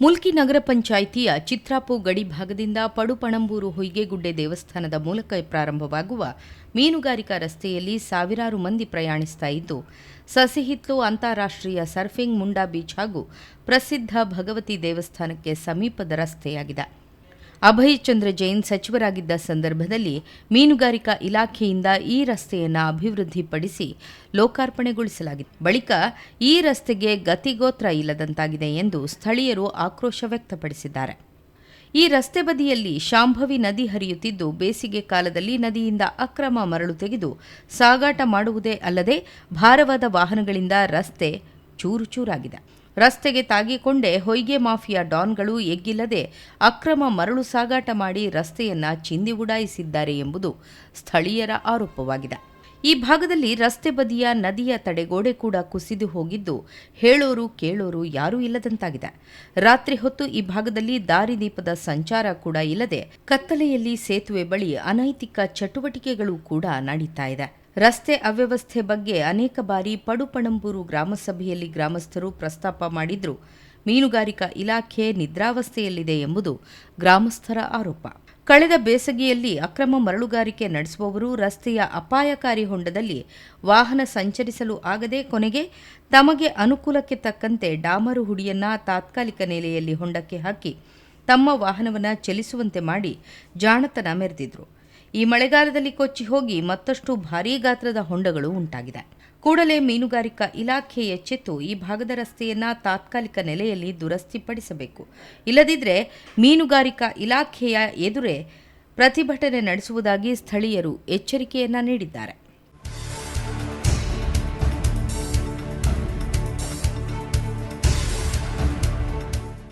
ಮುಲ್ಕಿ ನಗರ ಪಂಚಾಯಿತಿಯ ಚಿತ್ರಾಪು ಗಡಿ ಭಾಗದಿಂದ ಪಡುಪಣಂಬೂರು ಹೊಯ್ಗೆಗುಡ್ಡೆ ದೇವಸ್ಥಾನದ ಮೂಲಕ ಪ್ರಾರಂಭವಾಗುವ ಮೀನುಗಾರಿಕಾ ರಸ್ತೆಯಲ್ಲಿ ಸಾವಿರಾರು ಮಂದಿ ಪ್ರಯಾಣಿಸ್ತಾ ಇದ್ದು, ಸಸಿಹಿತ್ಲು ಅಂತಾರಾಷ್ಟ್ರೀಯ ಸರ್ಫಿಂಗ್ ಮುಂಡಾ ಬೀಚ್ ಹಾಗೂ ಪ್ರಸಿದ್ಧ ಭಗವತಿ ದೇವಸ್ಥಾನಕ್ಕೆ ಸಮೀಪದ ರಸ್ತೆಯಾಗಿದೆ. ಅಭಯ್ ಚಂದ್ರ ಜೈನ್ ಸಚಿವರಾಗಿದ್ದ ಸಂದರ್ಭದಲ್ಲಿ ಮೀನುಗಾರಿಕಾ ಇಲಾಖೆಯಿಂದ ಈ ರಸ್ತೆಯನ್ನು ಅಭಿವೃದ್ಧಿಪಡಿಸಿ ಲೋಕಾರ್ಪಣೆಗೊಳಿಸಲಾಗಿತ್ತು. ಬಳಿಕ ಈ ರಸ್ತೆಗೆ ಗತಿಗೋತ್ರ ಇಲ್ಲದಂತಾಗಿದೆ ಎಂದು ಸ್ಥಳೀಯರು ಆಕ್ರೋಶ ವ್ಯಕ್ತಪಡಿಸಿದ್ದಾರೆ. ಈ ರಸ್ತೆ ಬದಿಯಲ್ಲಿ ಶಾಂಭವಿ ನದಿ ಹರಿಯುತ್ತಿದ್ದು ಬೇಸಿಗೆ ಕಾಲದಲ್ಲಿ ನದಿಯಿಂದ ಅಕ್ರಮ ಮರಳು ತೆಗೆದು ಸಾಗಾಟ ಮಾಡುವುದೇ ಅಲ್ಲದೆ ಭಾರವಾದ ವಾಹನಗಳಿಂದ ರಸ್ತೆ ಚೂರು ಚೂರಾಗಿದೆ ರಸ್ತೆಗೆ ತಾಗಿಕೊಂಡೇ ಹೊಯ್ಗೆ ಮಾಫಿಯಾ ಡಾನ್ಗಳು ಎಗ್ಗಿಲ್ಲದೆ ಅಕ್ರಮ ಮರಳು ಸಾಗಾಟ ಮಾಡಿ ರಸ್ತೆಯನ್ನ ಚಿಂದಿ ಉಡಾಯಿಸಿದ್ದಾರೆ ಎಂಬುದು ಸ್ಥಳೀಯರ ಆರೋಪವಾಗಿದೆ. ಈ ಭಾಗದಲ್ಲಿ ರಸ್ತೆ ಬದಿಯ ನದಿಯ ತಡೆಗೋಡೆ ಕೂಡ ಕುಸಿದು ಹೋಗಿದ್ದು ಹೇಳೋರು ಕೇಳೋರು ಯಾರೂ ಇಲ್ಲದಂತಾಗಿದೆ. ರಾತ್ರಿ ಹೊತ್ತು ಈ ಭಾಗದಲ್ಲಿ ದಾರಿದೀಪದ ಸಂಚಾರ ಕೂಡ ಇಲ್ಲದೆ ಕತ್ತಲೆಯಲ್ಲಿ ಸೇತುವೆ ಬಳಿ ಅನೈತಿಕ ಚಟುವಟಿಕೆಗಳು ಕೂಡ ನಡೀತಾ ಇದೆ. ರಸ್ತೆ ಅವ್ಯವಸ್ಥೆ ಬಗ್ಗೆ ಅನೇಕ ಬಾರಿ ಪಡುಪಣಂಬೂರು ಗ್ರಾಮಸಭೆಯಲ್ಲಿ ಗ್ರಾಮಸ್ಥರು ಪ್ರಸ್ತಾಪ ಮಾಡಿದ್ರು. ಮೀನುಗಾರಿಕಾ ಇಲಾಖೆ ನಿದ್ರಾವಸ್ಥೆಯಲ್ಲಿದೆ ಎಂಬುದು ಗ್ರಾಮಸ್ಥರ ಆರೋಪ. ಕಳೆದ ಬೇಸಗೆಯಲ್ಲಿ ಅಕ್ರಮ ಮರಳುಗಾರಿಕೆ ನಡೆಸುವವರು ರಸ್ತೆಯ ಅಪಾಯಕಾರಿ ಹೊಂಡದಲ್ಲಿ ವಾಹನ ಸಂಚರಿಸಲು ಆಗದೆ ಕೊನೆಗೆ ತಮಗೆ ಅನುಕೂಲಕ್ಕೆ ತಕ್ಕಂತೆ ಡಾಮರು ಹುಡಿಯನ್ನ ತಾತ್ಕಾಲಿಕ ನೆಲೆಯಲ್ಲಿ ಹೊಂಡಕ್ಕೆ ಹಾಕಿ ತಮ್ಮ ವಾಹನವನ್ನು ಚಲಿಸುವಂತೆ ಮಾಡಿ ಜಾಣತನ ಮೆರೆದಿದ್ರು. ಈ ಮಳೆಗಾಲದಲ್ಲಿ ಕೊಚ್ಚಿ ಹೋಗಿ ಮತ್ತಷ್ಟು ಭಾರೀ ಗಾತ್ರದ ಹೊಂಡಗಳು ಉಂಟಾಗಿದೆ. ಕೂಡಲೇ ಮೀನುಗಾರಿಕಾ ಇಲಾಖೆ ಎಚ್ಚೆತ್ತು ಈ ಭಾಗದ ರಸ್ತೆಯನ್ನ ತಾತ್ಕಾಲಿಕ ನೆಲೆಯಲ್ಲಿ ದುರಸ್ತಿಪಡಿಸಬೇಕು. ಇಲ್ಲದಿದ್ದರೆ ಮೀನುಗಾರಿಕಾ ಇಲಾಖೆಯ ಎದುರೇ ಪ್ರತಿಭಟನೆ ನಡೆಸುವುದಾಗಿ ಸ್ಥಳೀಯರು ಎಚ್ಚರಿಕೆಯನ್ನ ನೀಡಿದ್ದಾರೆ.